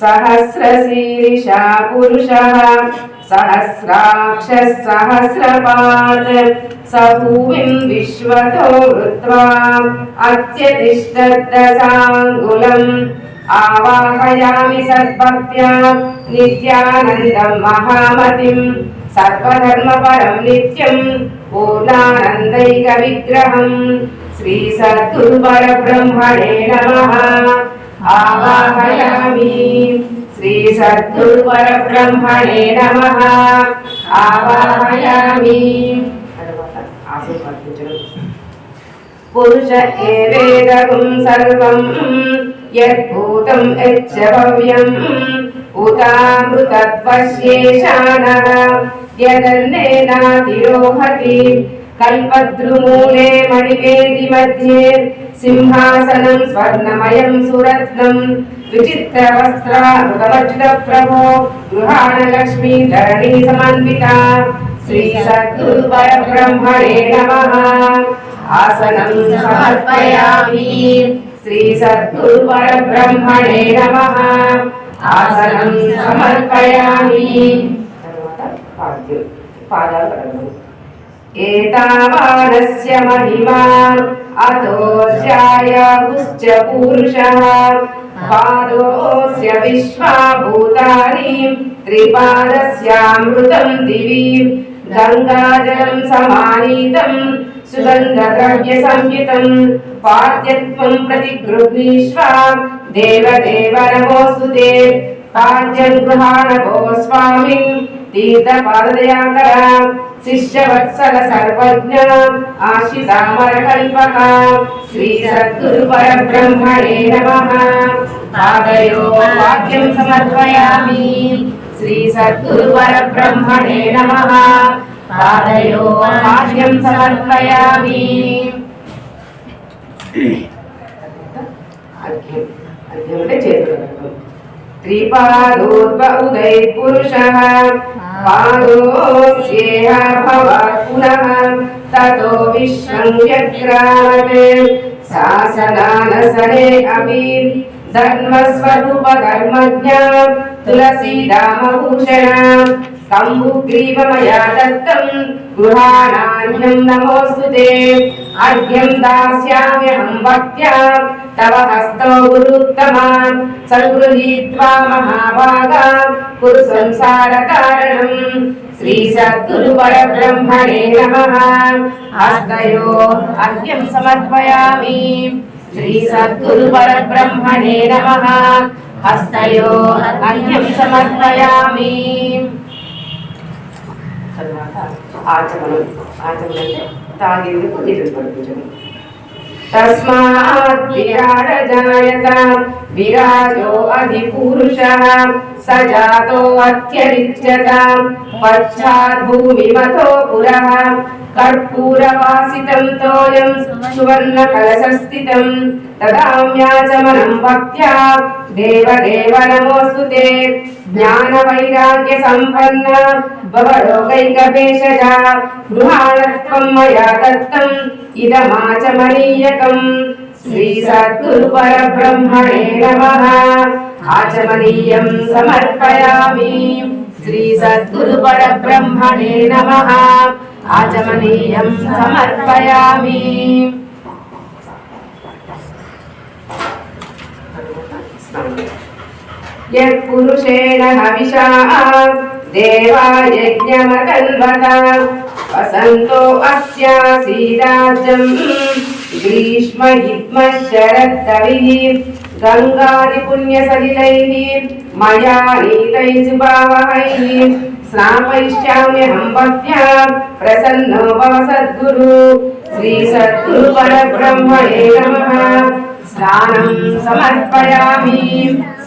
सहस्रशीर्षा पुरुषः सहस्राक्षः सहस्रपात् स भूमिं विश्वतो वृत्वा अत्यतिष्ठद्दशाङ्गुलम् आवाहयामि सद्भक्त्या नित्यानन्दं महामतिं सर्वधर्मपरं नित्यं पूर्णानन्दैकविग्रहम् श्रीसद्गुरुपरब्रह्मणे नमः आवाहयामि श्रीसद्गुरुपरब्रह्मणे नमः आवाहयामि पुरुष एवेदगुं सर्वं यद्भूतं यच्च भव्यम् उदामृतत्वश्येशानः यदन्नेनातिरोहति कल्पद्रुमूले मणिवेदि मध्ये సింహాసనం స్వర్ణమయం సురత్నం విచిత్ర వస్త్రామృతమర్జిత ప్రభో గృహాణ లక్ష్మీ ధరణి సమన్విత శ్రీ సద్గురు పరబ్రహ్మణే నమః ఆసనం సమర్పయామి శ్రీ సద్గురు పరబ్రహ్మణే నమః ఆసనం సమర్పయామి తర్వాత పాదాలు కడగడం. एतावानस्य महिमा अतोऽध्यायाहुश्च पूरुषः पादोऽस्य विश्वाभूतानि त्रिपादस्यामृतं दिवि गङ्गाजलं समानीतं सुगन्धद्रव्यसंयुतं पाद्यत्वं प्रतिगृह्णीष्व देवदेव नमोऽस्तु ते पाद्यं गृहाण भो स्वामिन् तीर्थपादयाकर శిష్యవత్సల సర్వజ్ఞాం ఆశితామర కల్పకాం శ్రీ సద్గురు పరబ్రహ్మణే నమః. పాదయో వాక్యం సమర్పయామి. శ్రీ సద్గురు పరబ్రహ్మణే నమః సమర్పయామి అంటే చేతులు त्रिपादोद्व उदय पुरुषः पादोऽस्येह भवत् पुनः ततो विश्वं व्यग्रात् शासनानसने अपि धर्मस्वरूपधर्मज्ञा तुलसीरामभूषणा शम्भुग्रीवमया दत्तं गृहाणान्यं नमोऽस्तु ते अर्घ्यं दास्याम्यहं भक्त्या तव हस्तो गुरुत्तमा सङ्गृहीत्वा महाभागा कुरु संसारकारणम् श्रीसद्गुरुपरब्रह्मणे नमः हस्तयो अर्घ्यं समर्पयामि श्रीसद्गुरुपरब्रह्मणे नमः हस्तयो अर्घ्यं సమర్పయామి తర్వాత ఆచమనం ఆచమనం అంటే తాగేందుకు నీళ్ళు పడిపించడం तस्मात् विराड जायत विराजो अधिपुरुषः स जातो अत्यरिच्यताम् पश्चात् भूमिमतो पुरः कर्पूरवासितं तोयं सुवर्णकलशस्थितं तदाम्याचमनं भक्त्या देवदेव नमोऽस्तु ते జ్ఞాన వైరాగ్య సంపన్న భవలోకైక భేషజ గృహాణత్వం మయా దత్తం ఇదమాచమనీయకం శ్రీ సద్గురు పరబ్రహ్మణే నమః ఆచమనీయం సమర్పయామి శ్రీ యత్పురుషేణ హవిషా దేవాయజ్ఞమకల్వత వసంతో అస్యాసీరాజం గ్రీష్మ హిమ శరత్తవి గంగాది పుణ్యసలిలై మయా నీతై భావై స్నాపయిష్యామ్యహం భక్త్యా ప్రసన్నో భవ సద్గురు శ్రీ సద్గురు పరబ్రహ్మణే నమ స్నానం సమర్పయామి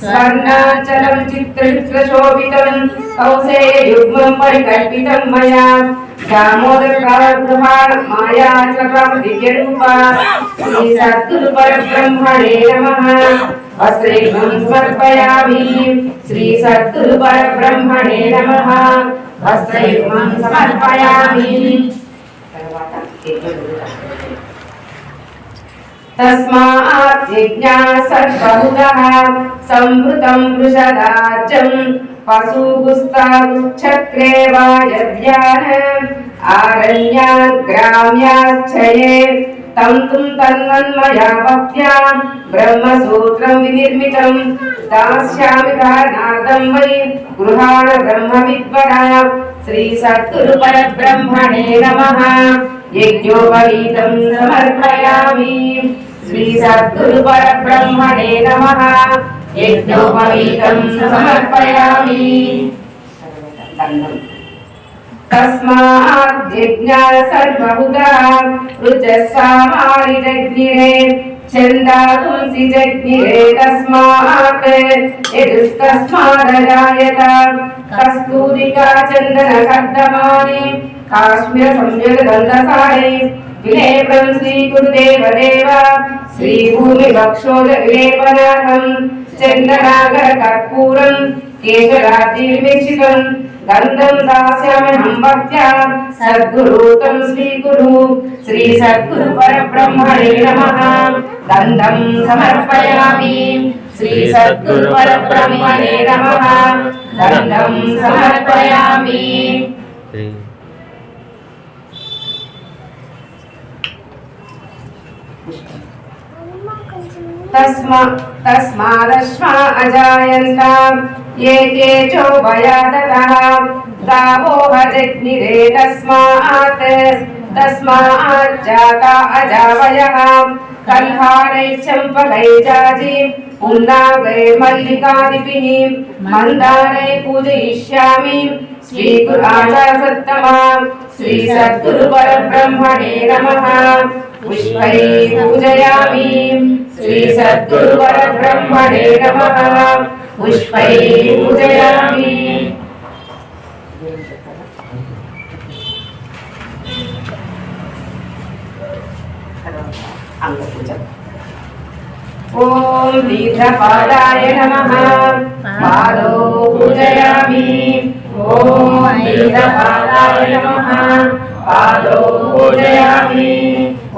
స్వర్ణాచలం చిత్రశోభితం కౌసేయుగ్మం పరికల్పితం మయా దామోదరగృహాణ మాయాచలం దివ్యరూప శ్రీ సద్గురు పరబ్రహ్మణే నమః వస్త్రేమం సమర్పయామి तस्मात् संवृतं वा तं तुं तन्मन्मया भक्त्या ब्रह्मसूत्रं विनिर्मितं। दास्यामि दानादं वै गृहाण ब्रह्मविद्वरा श्रीसद्गुरुपरब्रह्मणे नमः। यज्ञोपवीतं समर्पयामि। శ్రీ సద్గురు పరబ్రహ్మణే నమః యజ్ఞోపవీతం సమర్పయామి తస్మాత్ సద్గురు సర్వభూతా నమః యజ్ఞోపవీతం సమర్పయామి జగ్నిరే తస్మాత్ ఎదుస్తస్మాదజాయత కస్తూరికా చందన కర్దమాని కాశ్మీర సంయుత దందసారే విలేపం శ్రీ గురుదేవ దేవ శ్రీ భూమి భక్షోద విలేపనాథం చందనాగర కర్పూరం కేశరాజ్యవివేక్షితం గంధం దాస్యామ్యహం భక్త్యా సద్గురూతం స్వీకురు శ్రీ సద్గురు పరబ్రహ్మణే నమః. గంధం సమర్పయామి శ్రీ సద్గురు పరబ్రహ్మణే నమః. గంధం సమర్పయామి. तस्मा तस्मादश्वा अजायन्त ये केचो भयादतः। गावो भजग्निरे तस्मात्, तस्माज्जाता अजावयः कल्हारै पुन्नागै मल्लिकादिभिः मन्दारै पूजयिष्यामि। श्रीगुराचासत्तमा श्रीसद्गुरु परब्रह्मणे नमः। पुष्पै पूजयामि। श्रीसद्गुरु नमः। पुष्पै पूजयामि। ॐ दीर्घपादाय नमः। पादौ पूजयामि। ॐ दीर्घपादाय नमः। पादौ पूजयामि।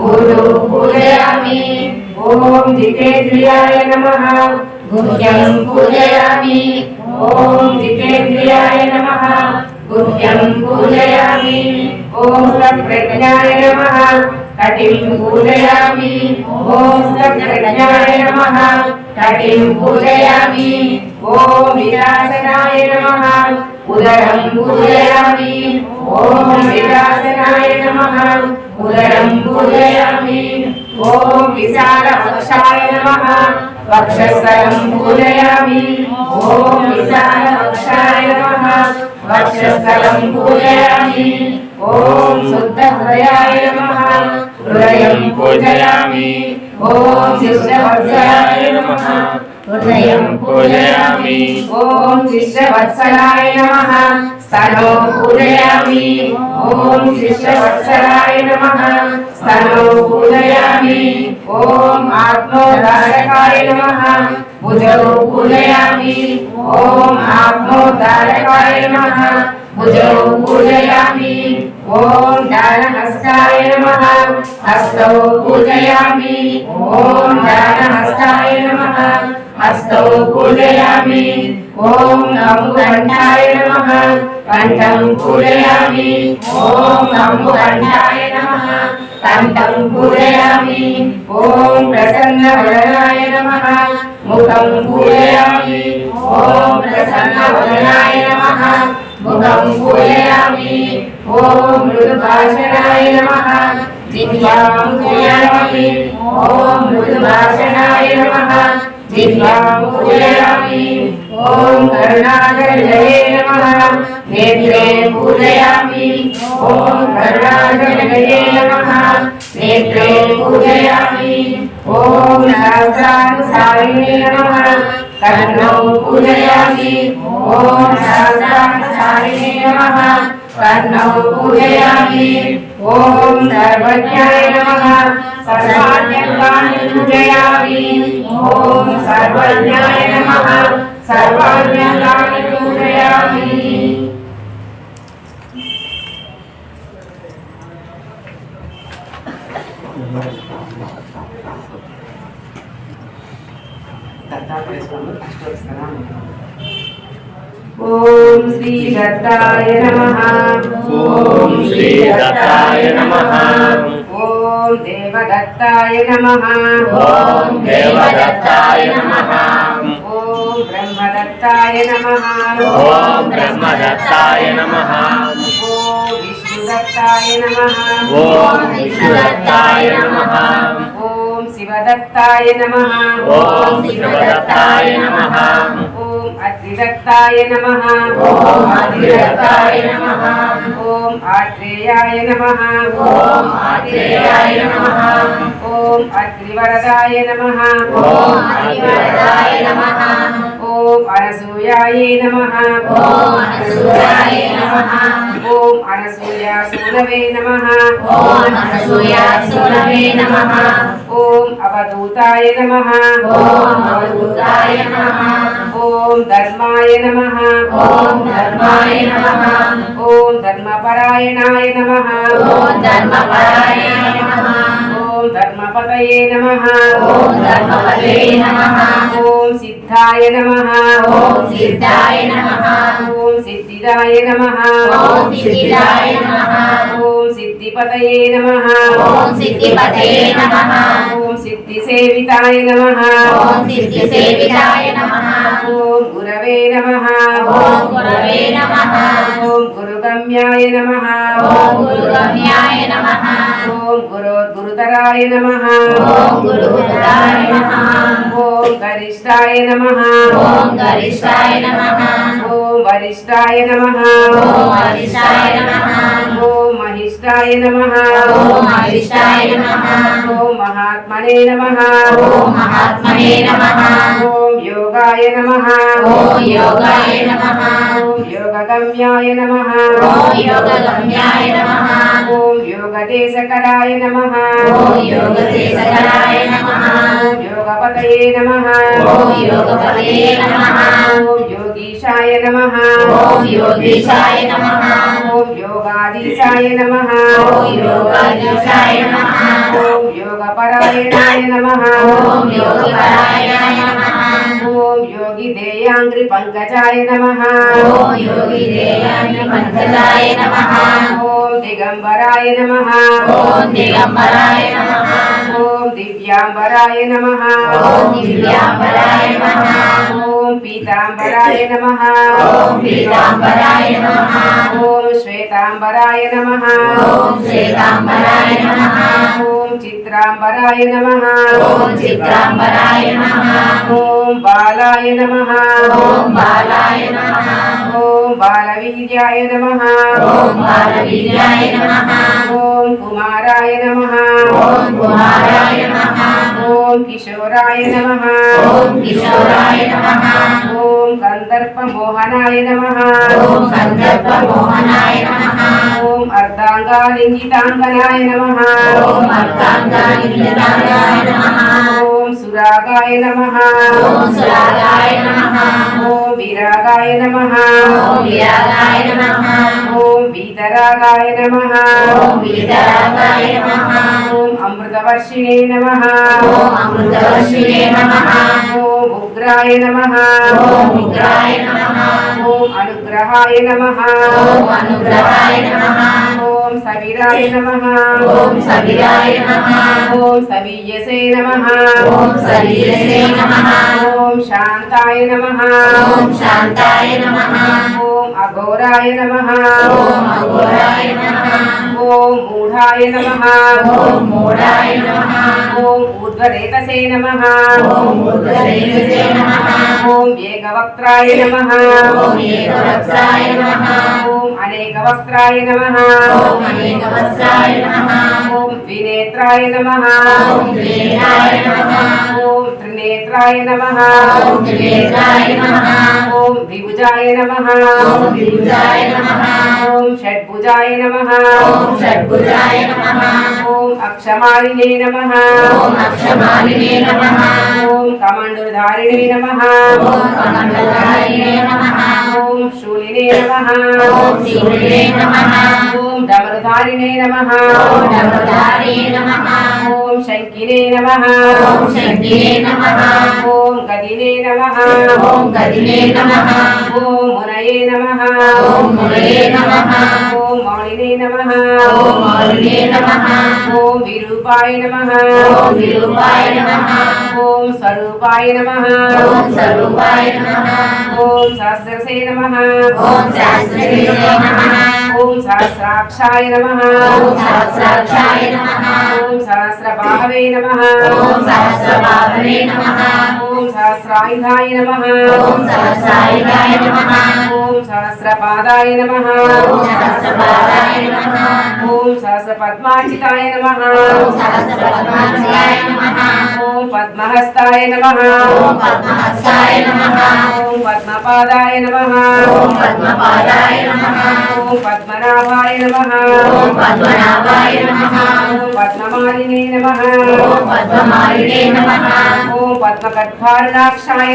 गुरु पूजयामि ॐ जितेन्द्रियाय नमः गुह्यं पूजयामि ॐ जितेन्द्रियाय नमः गुह्यं पूजयामि ॐ सत्प्रज्ञाय नमः कटिं पूजयामि ॐ सत्प्रज्ञाय नमः कटिं पूजयामि ॐ विरासनाय नमः उदरं पूजयामि ॐ विरासनाय नमः కులడం పూజయామి ఓం విశాల వక్షాయ నమః. వక్షస్థలం పూజయామి ఓం విశాల వక్షాయ నమః. వక్షస్థలం పూజయామి. ఓం శుద్ధ హృదయాయ నమః. హృదయం పూజయామి. ఓం శుద్ధ హృదయాయ నమః. స్తనో పూజయామి ఓం శిష్టవత్సలాయ నమః స్తనో పూజయామి ఓం ఆత్మోద్ధారకాయ నమః భుజౌ పూజయామి ఓం ఆత్మోద్ధారకాయ నమః భుజౌ పూజయామి ఓం దానహస్తాయ నమః హస్తౌ పూజయామి ఓం దానహస్తాయ నమః హస్తౌ పూజయామి. ఓం కంఠాయ నమః. కంఠం పూజయామి. ఓం కంఠాయ నమః. కంఠం పూజయామి. ఓం ప్రసన్న వదనాయ నమః. ముఖం పూజయామి. ఓం ప్రసన్న వదనాయ నమః. ముఖం పూజయామి. ఓం మృదుభాషణాయ నమః. దివ్యాం పూజయామి. ఓం మృదుభాషణాయ నమః. జిహ్వాం పూజయామి ఓం కరుణాకరజయే నమః నేత్రే పూజయామి ఓం కరుణాకరజయే నమః నేత్రే పూజయామి ఓం శాస్త్రానుసారిణే నమః కర్ణౌ పూజయామి ఓం శాస్త్రానుసారిణే నమః కర్ణౌ పూజయామి ఓం సర్వజ్ఞాయ నమః సర్వాణ్యంగాని పూజయామి ఓం సర్వజ్ఞాయ నమః సర్వాణ్యంగాని పూజయామి దత్తాత్రేయ స్వామి అష్టోత్తరం ఓం శ్రీ దత్తాయ నమః ఓం శ్రీ దత్తాయ నమః ఓం దేవదత్తాయ నమః. ఓం దేవదత్తాయ నమః. ఓం బ్రహ్మదత్తాయ నమః. ఓం బ్రహ్మదత్తాయ నమః. ఓం విష్ణుదత్తాయ నమః. ఓం విష్ణుదత్తాయ నమః. ఓం శివదత్తాయ నమః. ఓం శివదత్తాయ నమః. ఓం అగ్నిదత్తాయ నమః. ఓం అగ్నిదత్తాయ నమః. ఓం ఆత్రేయాయ నమః. ఓం ఆత్రేయాయ నమః. ఓం అగ్నివరదాయ నమః. ఓం అగ్నివరదాయ నమః. ఓం అనసూయాయ నమః. ఓం అనసూయాయ నమః. ఓం అనసూయాసూనవే నమః. ఓం అనసూయాసూనవే నమః. ఓం అవధూతాయ నమః. ఓం అవధూతాయ నమః. ఓం ధర్మాయ నమః. ఓం ధర్మాయ నమః. ఓం ధర్మపరాయణాయ నమః. ఓం ధర్మపరాయణాయ నమః. ఓం ధర్మపతయే నమః ఓం ధర్మపతే నమః। ఓం సిద్ధాయ నమః। ఓం సిద్ధాయ నమః। ఓం సిద్ధిదాయ నమః। ఓం సిద్ధిదాయ నమః। ఓం సిద్ధిపతయే నమః ఓం సిద్ధిపతే నమః ఓం సిద్ధిసేవితాయ నమః ఓం సిద్ధిసేవితాయ నమః ఓం గురవే నమః ఓం గురవే నమః ఓం గురుగమ్యాయ నమః ఓం గురుగమ్యాయ నమః ఓం గురోద్గురుతరాయ నమః ఓం గురుగురురాయ నమః ఓం గరిష్టాయ నమః ఓం గరిష్టాయ నమః ఓం వరిష్టాయ నమః ఓం వరిష్టాయ నమః ఓం మహిష్టాయ నమః. ఓం అరిష్టాయ నమః. ఓం మహాత్మనే నమః. ఓం మహాత్మనే నమః. ఓం యోగాయ నమః. ఓం యోగాయ నమః. ఓం యోగగమ్యాయ నమః. ఓం యోగగమ్యాయ నమః. ఓం యోగదేశకరాయ నమః. ఓం యోగదేశకరాయ నమః. ఓం యోగపతయే నమః. ఓం యోగపతే నమః. ఓం యోగీశాయ నమః. ఓం యోగీశాయ నమః. ఓం యోగాధీశాయ నమః ఓం యోగాధీశాయ నమః ఓం యోగపరాయణాయ నమః ఓం యోగపరాయణాయ నమః ఓం యోగి దేయాంగ్రి పంకజాయ నమః ఓం యోగి దేయాయ పంకజాయ నమః ఓం దిగంబరాయ నమః ఓం పీతాంబరాయ నమః. ఓం పీతాంబరాయ నమః. ఓం శ్వేతాంబరాయ నమః. ఓం శ్వేతాంబరాయ నమః. ఓం చిత్రాంబరాయ నమః. ఓం చిత్రాంబరాయ నమః. ఓం బాలాయ నమః. ఓం బాలాయ నమః. ఓం బాలవీర్యాయ నమ ఓం బాలవీర్యాయ నమః ఓం కుమారాయ నమ ఓం కుమారాయ నమః ఓం కిశోరాయ నమ ఓం కిశోరాయ నమః ఓం కందర్ప మోహనాయ నమ ఓం సంకల్ప మోహనాయ నమః ఓం అర్ధాంగాలింగితాంగనాయ నమ ఓం సురాగాయ నమ ఓం సురాగాయ నమః ఓం విరాగాయ నమ ఓం విరాగాయ నమః ఓం వీతరాగాయ నమ ఓం వీతరాగాయ నమః ఓం అమృతవర్షిణే నమ ఓం అమృతవర్షిణే నమః ఓం ఉగ్రాయ నమ ఓం ఉగ్రాయ నమః ఓం అనుగ్రహాయ నమ ఓం అనుగ్రహాయ నమః ఓం సవిరాయ నమ ఓం సవిరాయ నమః ఓం సవీయసే నమ ఓం సవీరసే నమః ఓం శాంతాయ నమ ఓం శాంతాయ నమః ఓం అఘోరాయ నమ ఓం అఘోరాయ నమః ఓం మూఢాయ నమ ఓం మూఢాయ నమః ఓం ఊర్ధ్వరేతసే నమ ఓం ఉగ్రసేనసే నమః ఓం ఏకవక్త్రాయ నమ ఓం ఏకవక్త్రాయ నమః నమ అనేకవస్త్రాయ నమః ఓం ద్వినేత్రాయ నమ ఓం త్రినేత్రాయ నమః ఓం త్రినేత్రాయ నమ ఓం త్రినేత్రాయ నమః ఓం ద్విభుజాయ నమ ఓం షడ్భుజాయ నమ ఓం అక్షమాలినే నమ ఓం అక్షమాలినే నమః ఓం శూలినే నమ ఓం డమరుధారిణే నమ ఓం డమరుధారే నమః ఓం శంకినే నమ ఓం గదినే నమ ఓం గదినే నమః ఓం మునయే నమ ఓం మురళే నమః ఓం మౌళినే నమ ఓం మౌలినే నమః ఓం విరూపాయ నమ ఓం విరూపాయ నమః ఓం స్వరూపాయ నమ ఓం స్వరూపాయ నమః ఓం సహస్రసే నమ ఓం నమః ఓం సహస్రాక్షాయ నమ ఓం సహస్రాక్షాయ నమః ఓం సహస్రబాహవే నమ ఓం సహస్రబాహవే నమః ఓం సహస్రాయుధాయ నమ ఓం సహస్రాయుధాయ నమః ఓం సహస్రపాదాయ నమ ఓం సహస్రపాదాయ నమః ఓం సహస్రపద్మాచితాయ నమ ఓం సహస్రపద్మాక్షాయ నమః ఓం పద్మహస్తాయ నమ ఓం పద్మహస్తాయ నమః ఓం పద్మపాదాయ నమ ఓం పద్మపాదాయ నమః ఓం పద్మనాభాయ నమ ఓం పద్మనాభాయ నమః ఓం పద్మమాలినే నమ ఓం పద్మమాలినే నమః ఓం పద్మగర్భారుణాక్షాయ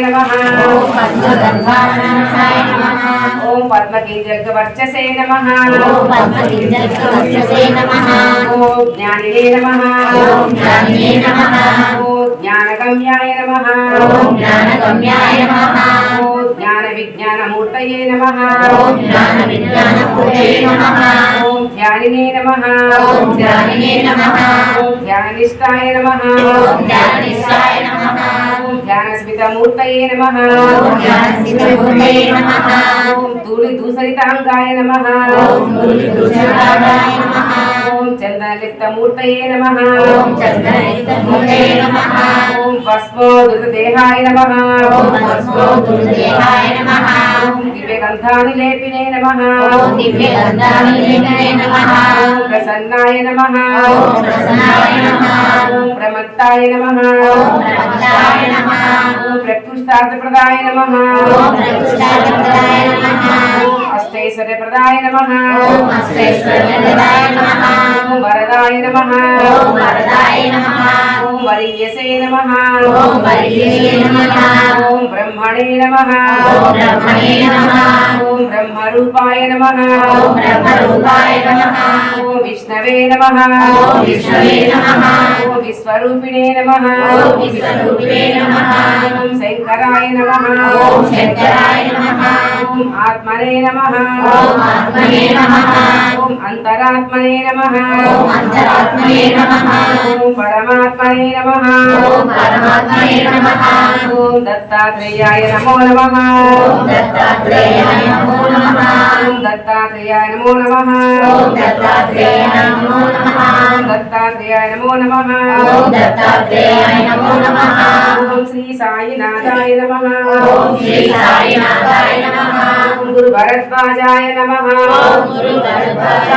నమ ఓం పద్మగంధారణాయ నమః ఓం పద్మకీర్జవర్చసే నమ ఓం పద్మగింజస్వస్యసే నమః ఓం జ్ఞానినే నమ ఓం జ్ఞానినే నమః ఓం జ్ఞానగమ్యాయ నమ ఓం జ్ఞానగమ్యాయ నమః ఓం జ్ఞాన విజ్ఞానమూర్తయే నమ ఓం జ్ఞాన విజ్ఞానమూర్తయే నమః ఓం ధ్యానినే నమ ఓం జ్ఞానినే నమః ఓం ధ్యాననిష్టాయ నమ ఓం జ్ఞాననిష్టాయ నమః ఓం ధ్యానస్మితమూర్తయే నమ ఓం జ్ఞానస్థితమూర్తయే నమః ఓం ధూళి దూసరితాంగాయ నమ ఓం గురుదుషాయ నమః ఓం చందనలిప్తమూర్తయే నమ ఓం చంద్రయుక్తమూర్తయే నమః ఓం భస్మోదుర్దేహాయ నమః ఓం దివ్యగంధాని లేపినే నమ ఓం దివ్యగంధానిలే నమః ఓం ప్రసన్నాయ నమ ఓం ప్రసన్నాయ నమః ఓం ప్రమత్తాయ నమ ఓం ప్రమత్తాయ నమః ఓం ప్రత్యుష్టార్థప్రదాయ నమ ఓం ప్రతిష్టాప్రదాయ నమః ఓం అష్టైశ్వర్యప్రదాయ నమ ఓం నమః ఓం వరదాయ నమ ఓం వరదాయ నమః ఓం వరీయసే నమ ఓం వరీయసే నమః ఓం బ్రహ్మణే నమ ఓం బ్రహ్మణే నమః ఓం బ్రహ్మరూపాయ నమ ఓం బ్రహ్మరూపాయ నమః ఓం విష్ణవే నమ ఓం విష్ణవే నమః ఓం విశ్వరూపిణే నమ ఓం విశ్వరూపిణే నమః ఓం శంకరాయ నమ ఓం శంకరాయ నమః ఓం ఆత్మనే నమ ఓం ఆత్మనే నమః. అంతరాత్మనే నమ అంతరాత్మనే నమః ఓం పరమాత్మనే నమ ఓం పరమాత్మనే నమః ఓం దత్తాత్రేయాయ నమో నమ ఓం దత్తాత్రేయాయ నమో నమః ఓం దత్తాత్రేయాయ నమో నమ ఓం దత్తాత్రేయాయ నమో నమః ఓం దత్తాత్రేయాయ నమో నమ ఓం దత్తాత్రేయాయ నమో నమః ఓం శ్రీ సాయినాథాయ నమ ఓం శ్రీ సాయినాథాయ నమః ఓం గురు భరద్వాజాయ నమ ఓం గురు భరద్వాజాయ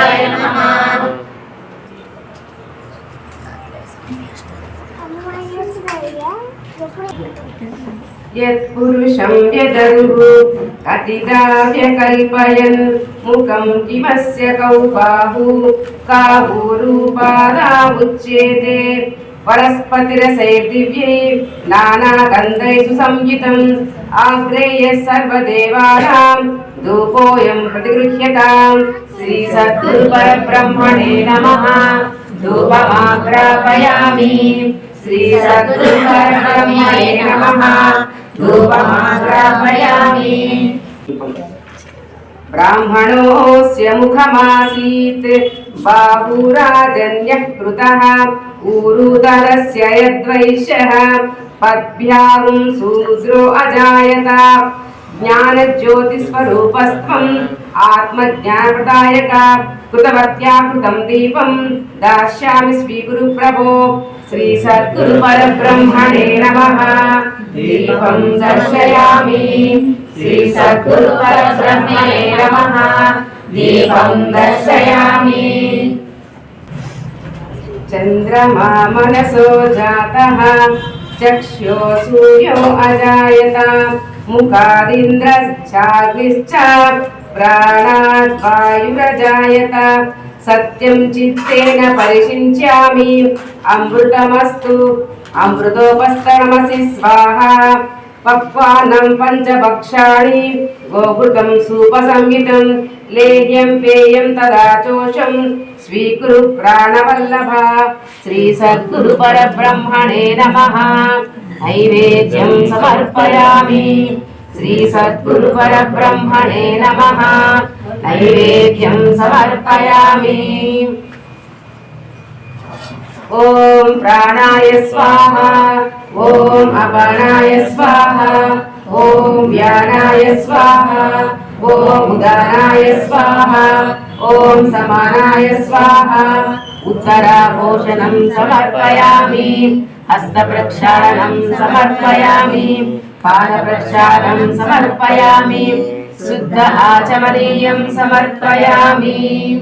యత్పురుషం యదరుः కతిదావ్యకల్పయన్ ముఖం కిమస్య కౌబాహు కాహూరూపాదాముచ్యేతే ఉచ్యేతే वनस्पतिरसैर्दिव्यै नानागन्धैषु संयुतम् आश्रयः सर्वदेवानां धूपोऽयं प्रतिगृह्यतां श्रीसद्गुरुपरब्रह्मणे नमः धूपमाग्रापयामि श्रीसद्गुरुपरब्रह्मणे नमः धूपमाग्रापयामि ब्राह्मणोऽस्य मुखमासीत्। बाहुराजन्यः कृतः ऊरुदरस्य यद्वैश्यः पद्भ्यां शूद्रो अजायत। ज्ञानज्योतिस्वरूपस्त्वम् आत्मज्ञानप्रदायक। कृतवत्या कृतं दीपं दास्यामि स्वीकुरु प्रभो श्रीसद्गुरुपरब्रह्मणे नमः। दीपं दर्शयामि। శ్రీ సద్గురు పరబ్రహ్మణే నమః దీపం దర్శయామి చంద్రమా మనసో జాతః చక్ష్యో సూర్యో అజాయత ముఖాదింద్ర చాగ్నిశ్చ ప్రాణాద్ వాయురజాయత సత్యం చిత్తేన పరిశించామి అమృతమస్తు అమృతోపస్తరమసి స్వాహ पक्वानं पञ्चभक्षाणि गोभृतं सूपसंहितं लेह्यं पेयं तदा चोषं स्वीकुरु प्राणवल्लभ श्रीसद्गुरुपरब्रह्मणे नमः नैवेद्यं समर्पयामि श्रीसद्गुरुपरब्रह्मणे नमः नैवेद्यं समर्पयामि ॐ ఓం ప్రాణాయ స్వాహ. ఓం అపనాయ స్వాహ. ఓం వ్యానాయ స్వాహ. ఓం ఉదానాయ స్వాహ. ఓం సమానాయ స్వాహ. ఉత్తరాభూషణం సమర్పయామి. హస్తప్రక్షాళనం సమర్పయామి. పాదప్రక్షాళనం సమర్పయామి. శుద్ధ ఆచమనీయం సమర్పయామి.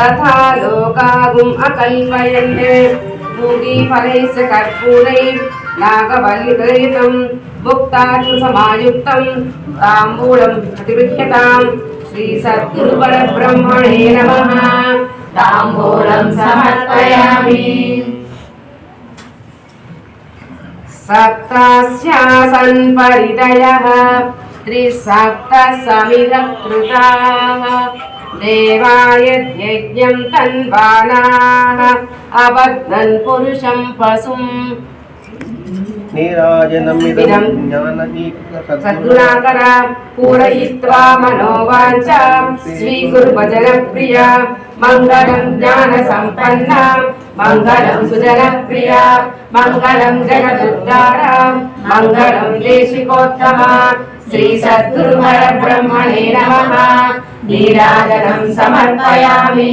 तथा लोकागुम् अकल्पयन् पूगीफलैश्च कर्पूरैः नागबलिगृहीतं मुक्ताचुसमायुक्तं ताम्बूलं प्रतिगृह्यताम् श्रीसद्गुरुपरब्रह्मणे नमः। ताम्बूलं समर्पयामि। सप्तास्यासन् परिदयः त्रिसप्तः समिधकृताः देवाय यज्ञं तन्वानाः अबध्नन् पुरुषं पशुम् नीराजनमिदं सद्गुणाकर पूरयित्वा मनोवाञ्छा स्वीकुरुभजनप्रिया मङ्गलं ज्ञानसम्पन्ना मङ्गलं सुजनप्रिया मङ्गलं जगदुद्धारा मङ्गलं देशिकोत्तमा श्रीसद्गुरुपरब्रह्मणे नमः జగదుద్ధార మంగళం దేశికోత్తమ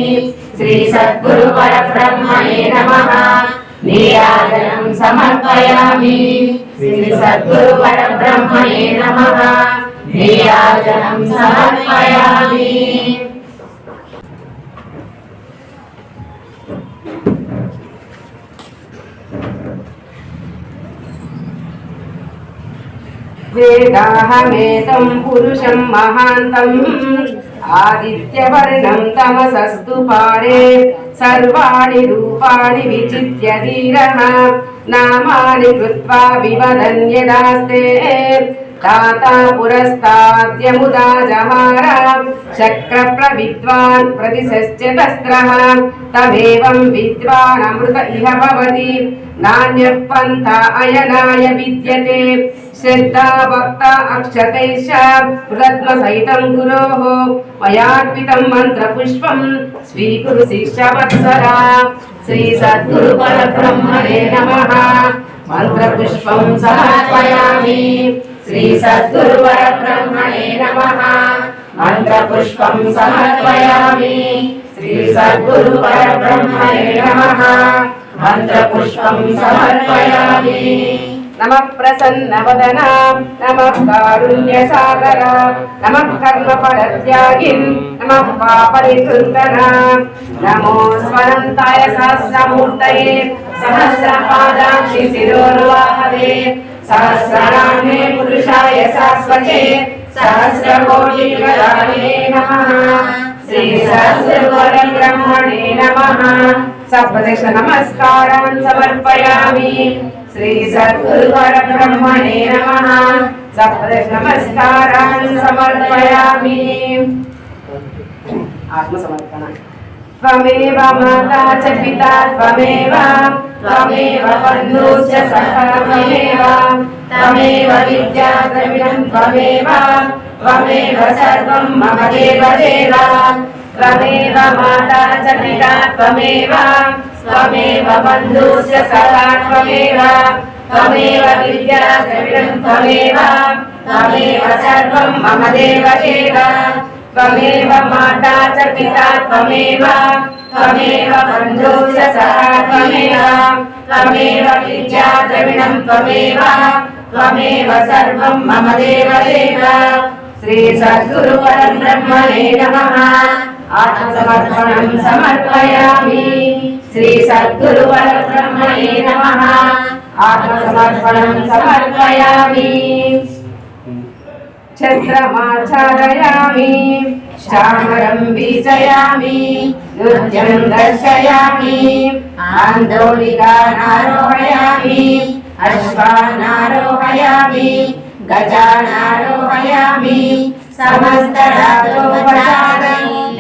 శ్రీ సద్గురు పరబ్రహ్మణే నమః నీరాజనం సమర్పయామి శ్రీ సద్గురు పరబ్రహ్మణే నమః ఆదిత్యవర్ణం తమసస్తు పారే సర్వాణి రూపాణి విచిత్య ధీరః నామాని కృత్వా వివదన్యదాస్తే. తాతా పురస్తాద్యముదా జహార చక్ర ప్రవిద్వాన్ ప్రతిశ్చతస్రః తమేవం విద్వాన్ అమృత ఇహ భవతి. నాణ్య పంథ అయనాయ విద్యతే. శ్రద్ధా భక్త అక్షతైశ్చ పృథత్మసహితం గురోः మయార్పితం మంత్రపుష్పం స్వీకురు శిష్యవత్సరా శ్రీ సద్గురు పరబ్రహ్మణే నమః. మంత్రపుష్పం సమర్పయామి. శ్రీ సద్గురు పరబ్రహ్మణే నమః. మంత్రపుష్పం సమర్పయామి. నమ ప్రసన్నవదనా నమ కారుణ్య సాగరా నమ కర్మ ఫల త్యాగి నమ పాపరిసుందనా నమో స్మరంతాయ సహస్రమూర్తయే సహస్రపాదాక్షి శిరోర్వాహవే సహస్రనామే పురుషాయ శాశ్వతే సహస్రకోటి నమ. శ్రీ సహస్రకోటి బ్రహ్మణే నమ. సర్వదశ నమస్కారాన్ సమర్పయామి. समर्पयामि श्रीसद्गुरुवरब्रह्मणे नमः सप्तदश नमस्कारान् समर्पयामि आत्मसमर्पण त्वमेव माता च पिता त्वमेव त्वमेव बन्धुश्च सखा त्वमेव त्वमेव विद्या द्रविणं त्वमेव त्वमेव सर्वं मम देव देव त्वमेव माता च पिता त्वमेव त्वमेव बन्धुश्च सखा त्वमेव त्वमेव विद्या द्रविणं त्वमेव त्वमेव सर्वं मम देव देव त्वमेव माता च पिता त्वमेव त्वमेव बन्धुश्च सखा त्वमेव त्वमेव विद्या द्रविणं त्वमेव त्वमेव सर्वं मम देव देव श्री सद्गुरु परब्रह्मणे नमः। ఆత్మసమర్పణం సమర్పయామి. శ్రీ సద్గురు పరబ్రహ్మణే నమః. ఆత్మసమర్పణం సమర్పయామి. ఛత్రమాచారయామి శామరం వీజయామి. నృత్యం దర్శయామి. ఆందోళికానారోహయామి. అశ్వానారోహయామి. గజానారోహయామి. సమస్తరాజోపచారయం